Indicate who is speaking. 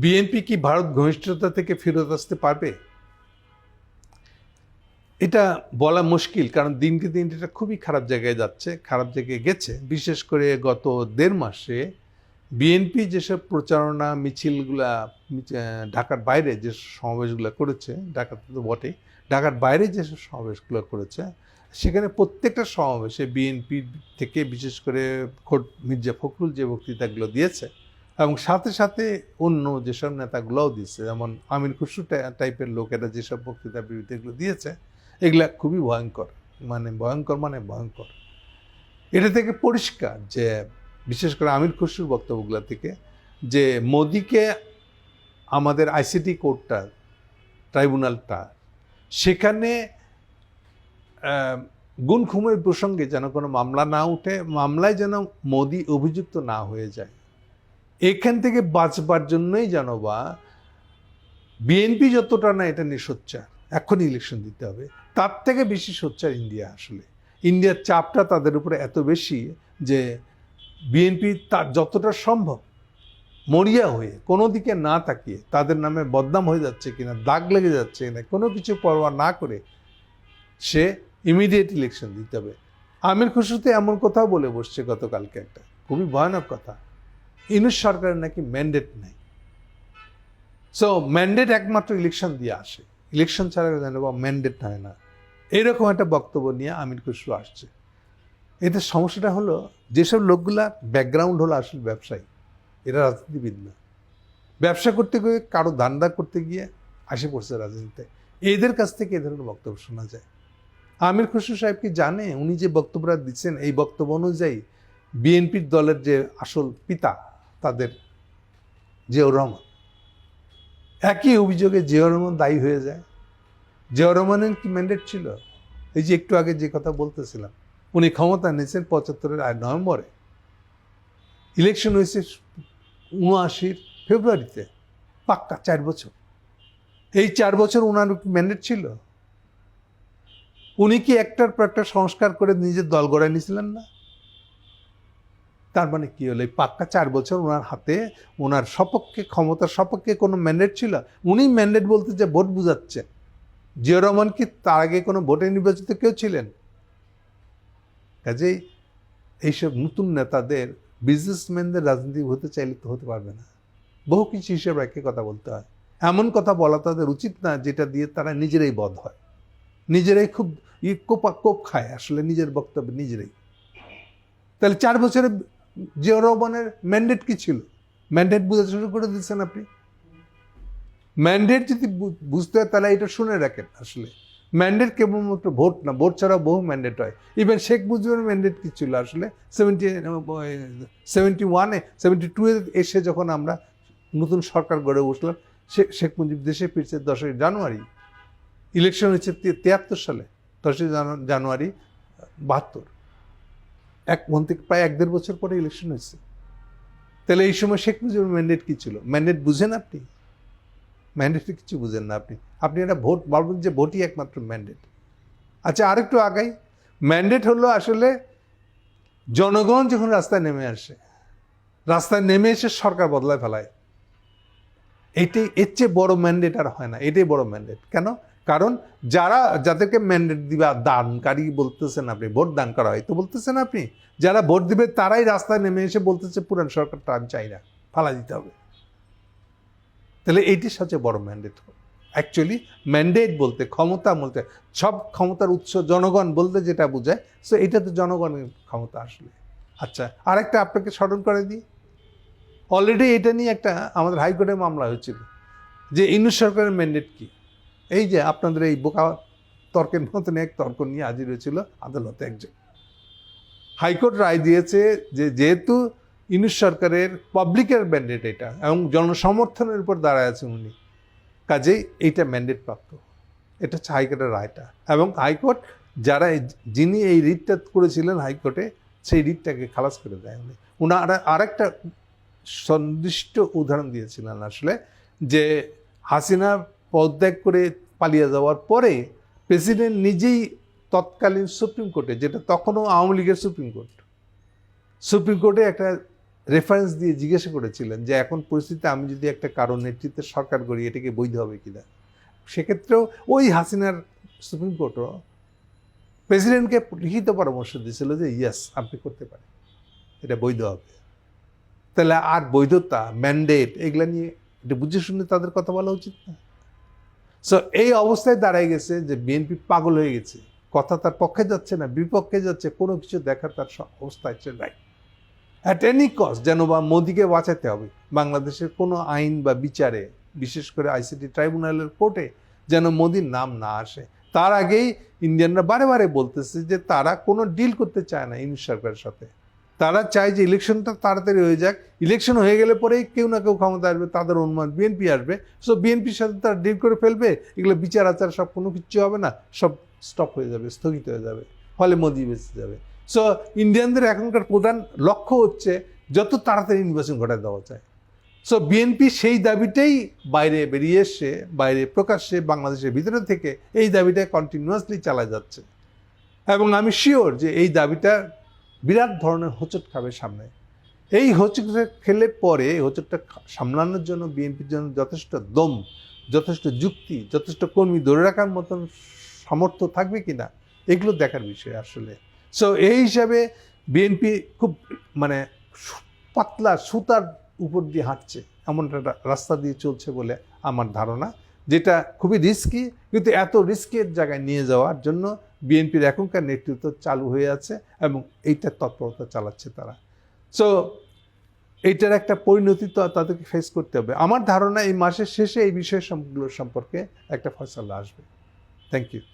Speaker 1: BNP কি ভারত ঘনিষ্ঠতা থেকে ফেরত আসতে পারবে? এটা বলা মুশকিল, কারণ দিনকে দিন এটা খুবই খারাপ জায়গায় যাচ্ছে, খারাপ জায়গায় গেছে। বিশেষ করে গত দেড় মাসে বিএনপি যেসব প্রচারণা, মিছিলগুলা ঢাকার বাইরে যে সমাবেশগুলো করেছে ঢাকাতে তো বটে, ঢাকার বাইরে যেসব সমাবেশগুলো করেছে, সেখানে প্রত্যেকটা সমাবেশে বিএনপি থেকে বিশেষ করে খোদ মির্জা ফখরুল যে বক্তৃতাগুলো দিয়েছে এবং সাথে সাথে অন্য যেসব নেতাগুলোও দিচ্ছে যেমন আমির টাই- টাইপের লোকেরা যেসব বক্তৃতা বিবৃতিগুলো দিয়েছে এগুলা খুবই ভয়ঙ্কর। মানে ভয়ঙ্কর মানে ভয়ঙ্কর। এটা থেকে পরিষ্কার যে বিশেষ করে আমির খুসরুর বক্তব্যগুলো থেকে যে মোদিকে আমাদের আইসিটি কোর্টটা ট্রাইব্যুনালটা সেখানে আহ, গুণ খুমের প্রসঙ্গে যেন কোনো মামলা না উঠে মামলায় যেন মোদি অভিযুক্ত না হয়ে যায়। এখান থেকে বাঁচবার জন্যই যেন বা বিএনপি যতটা না এটা নিয়ে সোচ্চার, এখনই ইলেকশন দিতে হবে। তার থেকে বেশি সোচ্চার ইন্ডিয়া আসলে। ইন্ডিয়ার চাপটা তাদের উপরে এত বেশি যে বিএনপি তার যতটা সম্ভব মরিয়া হয়ে, কোনো দিকে না তাকিয়ে, তাদের নামে বদনাম হয়ে যাচ্ছে কিনা, দাগ লেগে যাচ্ছে কিনা, কোনো কিছু পরোয়া না করে সে ইমিডিয়েট ইলেকশন দিতে হবে। আমির খুশরুতে এমন কথাও বলে বসছে গতকালকে একটা, খুবই ভয়ানক কথা। ইনুস সরকারের নাকি ম্যান্ডেট নেই। সো ম্যান্ডেট একমাত্র ইলেকশন দিয়ে আসে। ইলেকশন ছাড়া বা ম্যান্ডেট হয় না। এরকম একটা বক্তব্য নিয়ে আমির খুশরু আসছে। এতে সমস্যাটা হলো, যেসব লোকগুলা ব্যাকগ্রাউন্ড হলো আসলে ব্যবসায়ী, এরা রাজনীতিবিদ না। ব্যবসা করতে গিয়ে কারও ধান্দা করতে গিয়ে আসে পড়ছে রাজনীতিতে। এদের কাছ থেকে এ ধরনের বক্তব্য শোনা যায়। আমির খুশরু সাহেব কি জানে? উনি যে বক্তব্যটা দিচ্ছেন, এই বক্তব্য অনুযায়ী বিএনপির দলের যে আসল পিতা তাদের জিয়াউর রহমান। একই অভিযোগে জিয়াউর রহমান দায়ী হয়ে যায়। জিয়াউর রহমানের কি ম্যান্ডেট ছিল? এই যে একটু আগে যে কথা বলতেছিলাম, উনি ক্ষমতা নিয়েছেন পঁচাত্তরের আট নভেম্বরে। ইলেকশন হয়েছে উনআশির ফেব্রুয়ারিতে, পাক্কা চার বছর। এই চার বছর ওনার ম্যান্ডেট ছিল? উনি কি একটার পর একটা সংস্কার করে নিজের দল গড়ায় নিয়েছিলেন না? তার মানে কি হলো? এই পাক্কা চার বছর ওনার হাতে, ওনার সপক্ষে, ক্ষমতার সপক্ষে কোনো ম্যান্ডেট ছিল? উনি ম্যান্ডেট বলতে যে ভোট বুঝাচ্ছেন জিয়া রহমান কি তার আগে কোনো ভোটে নির্বাচিত কেউ ছিলেন? কাজেই এইসব নতুন নেতাদের বিজনেসম্যানদের রাজনীতি হতে চাইলে তো হতে পারবে না। বহু কিছু হিসেবে রেখে কথা বলতে হয়। এমন কথা বলা তাদের উচিত না, যেটা দিয়ে তারা নিজেরাই বধ হয়। নিজেরাই খুব কোপা কোপ খায়, আসলে নিজের বক্তব্য নিজেরাই। তাহলে চার বছরে জিয়া রহমানের ম্যান্ডেট কি ছিল? ম্যান্ডেট বুঝতে শুরু করে দিচ্ছেন আপনি। ম্যান্ডেট যদি বুঝতে হয়, তাহলে এটা শুনে রাখেন আসলে। ম্যান্ডেট কেবলমাত্র ভোট না, ভোট ছাড়াও বহু ম্যান্ডেট হয়। ইভেন শেখ মুজিবের ম্যান্ডেট কি ছিল আসলে? সেভেন্টি সেভেন্টি ওয়ানে সেভেন্টি টুয়ে এসে যখন আমরা নতুন সরকার গড়ে বসলাম, শে- শেখ মুজিব দেশে ফিরছে দশই জানুয়ারি। ইলেকশন হচ্ছে তিয়াত্তর সালে, দশই জানুয়ারি, বাহাত্তর। এক মন থেকে প্রায় এক দেড় বছর পরে ইলেকশন হয়েছে। তাহলে এই সময় শেখ মুজিবের ম্যান্ডেট কি ছিল? ম্যান্ডেট বুঝেন আপনি? ম্যান্ডেটে কিছু বুঝেন না আপনি। আপনি একটা ভোট বলবেন যে ভোটই একমাত্র ম্যান্ডেট আচ্ছা আরেকটু আগাই। ম্যান্ডেট হলো আসলে জনগণ যখন রাস্তায় নেমে আসে, রাস্তায় নেমে এসে সরকার বদলায় ফেলায়। এইটাই এর চেয়ে বড় ম্যান্ডেট আর হয় না। এটাই বড় ম্যান্ডেট কেন? কারণ যারা, যাদেরকে ম্যান্ডেট দিবা দানকারী বলতেছেন আপনি, ভোট দান করা হয়, তো বলতেছেন আপনি, যারা ভোট দিবে তারাই রাস্তায় নেমে এসে বলতেছে, পুরান সরকারটা আমি চাই না, ফালা দিতে হবে। তাহলে এইটি সবচেয়ে বড় ম্যান্ডেট অ্যাকচুয়ালি ম্যান্ডেট বলতে, ক্ষমতা বলতে, সব ক্ষমতার উৎস জনগণ বলতে যেটা বোঝায় সো এটা তো জনগণের ক্ষমতা আসলে। আচ্ছা আরেকটা আপনাকে স্মরণ করে দিই। অলরেডি এটা নিয়ে একটা আমাদের হাইকোর্টে মামলা হয়েছিল, যে ইন্দু সরকারের ম্যান্ডেট কি? এই যে আপনাদের এই বোকা তর্কের মতন এক তর্ক নিয়ে হাজির হয়েছিল আদালতে একজন। হাইকোর্ট রায় দিয়েছে যে যেহেতু ইউনুস সরকারের পাবলিকের ম্যান্ডেট এটা এবং জনসমর্থনের উপর দাঁড়ায় আছেন উনি, কাজেই এইটা ম্যান্ডেট প্রাপ্ত। এটা হচ্ছে হাইকোর্টের রায়টা এবং হাইকোর্ট যারা যিনি এই রিটটা করেছিলেন হাইকোর্টে সেই রিটটাকে খালাস করে দেয় উনি। উনার আরেকটা সন্দিষ্ট উদাহরণ দিয়েছিলেন আসলে যে হাসিনা পদত্যাগ করে পালিয়ে যাওয়ার পরে প্রেসিডেন্ট নিজেই তৎকালীন সুপ্রিম কোর্টে, যেটা তখনও আওয়ামী লীগের সুপ্রিম কোর্ট, সুপ্রিম কোর্টে একটা রেফারেন্স দিয়ে জিজ্ঞাসা করেছিলেন যে এখন পরিস্থিতিতে আমি যদি একটা কারণ নেতৃত্বে সরকার করি এটাকে বৈধ হবে কিনা? সেক্ষেত্রেও ওই হাসিনার সুপ্রিম কোর্টও প্রেসিডেন্টকে লিখিত পরামর্শ দিয়েছিল যে ইয়েস আপনি করতে পারেন। এটা বৈধ হবে। তাহলে আর বৈধতা ম্যান্ডেট এগুলা নিয়ে এটা বুঝে শুনে তাদের কথা বলা উচিত না? সো এই অবস্থায় দাঁড়ায় গেছে যে বিএনপি পাগল হয়ে গেছে। কথা তার পক্ষে যাচ্ছে না, বিপক্ষে যাচ্ছে, কোনো কিছু দেখার তার স- অবস্থা হচ্ছে নাই। অ্যাট এনি কস্ট যেন বা মোদিকে বাঁচাতে হবে। বাংলাদেশের কোনো আইন বা বিচারে, বিশেষ করে আইসিটি ট্রাইব্যুনালের কোর্টে যেন মোদির নাম না আসে। তার আগেই ইন্ডিয়ানরা বারে বারে বলতেছে যে তারা কোনো ডিল করতে চায় না ইউনিট সরকারের সাথে। তারা চায় যে ইলেকশনটা তাড়াতাড়ি হয়ে যাক। ইলেকশন হয়ে গেলে পরেই কেউ না কেউ ক্ষমতা আসবে, তাদের অনুমান বিএনপি আসবে। সো বিএনপির সাথে তারা ডিল করে ফেলবে, এগুলো বিচার আচার সব কোনো কিছু হবে না, সব স্টপ হয়ে যাবে, স্থগিত হয়ে যাবে, ফলে মোদি বেঁচে যাবে। সো ইন্ডিয়ানদের এখনকার প্রধান লক্ষ্য হচ্ছে যত তাড়াতাড়ি নির্বাচন ঘটায় দেওয়া যায়। সো বিএনপি সেই দাবিটাই বাইরে বেরিয়ে এসে, বাইরে প্রকাশ্যে বাংলাদেশের ভিতরে থেকে এই দাবিটা কন্টিনিউয়াসলি চালা যাচ্ছে। এবং আমি শিওর যে এই দাবিটা বিরাট ধরনের হোঁচট খাবে সামনে। এই হোঁচটটা খেলে পরে হোঁচটটা সামলানোর জন্য বিএনপির জন্য যথেষ্ট দম, যথেষ্ট যুক্তি, যথেষ্ট কর্মী ধরে রাখার মতন সামর্থ্য থাকবে কিনা, এগুলো দেখার বিষয় আসলে। সো এই হিসাবে বিএনপি খুব মানে পাতলা সুতার উপর দিয়ে হাঁটছে এমন একটা রাস্তা দিয়ে চলছে বলে আমার ধারণা, যেটা খুবই রিস্কি কিন্তু এত রিস্কের জায়গায় নিয়ে যাওয়ার জন্য বিএনপির এখনকার নেতৃত্ব চালু হয়ে আছে এবং এইটার তৎপরতা চালাচ্ছে তারা। সো এইটার একটা পরিণতি তো তাদেরকে ফেস করতে হবে। আমার ধারণা এই মাসের শেষে এই বিষয়গুলো সম্পর্কে একটা ফয়সালা আসবে। Thank you